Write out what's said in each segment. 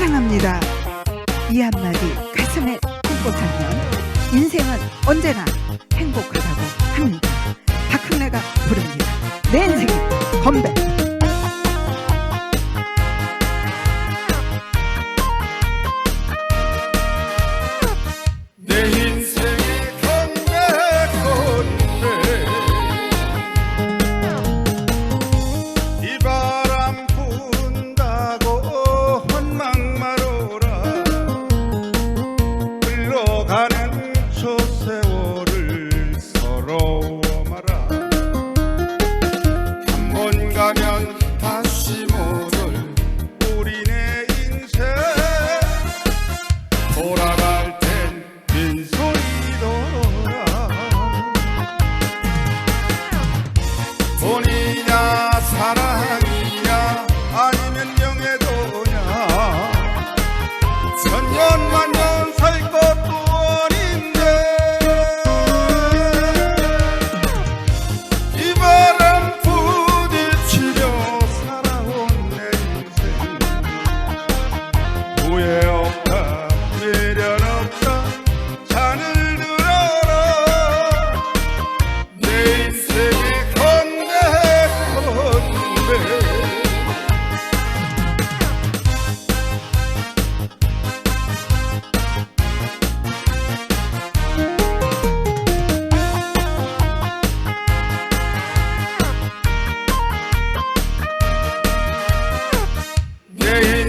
사랑합니다. 이 한마디 가슴에 품고 살면 인생은 언제나 행복합니다.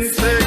Say.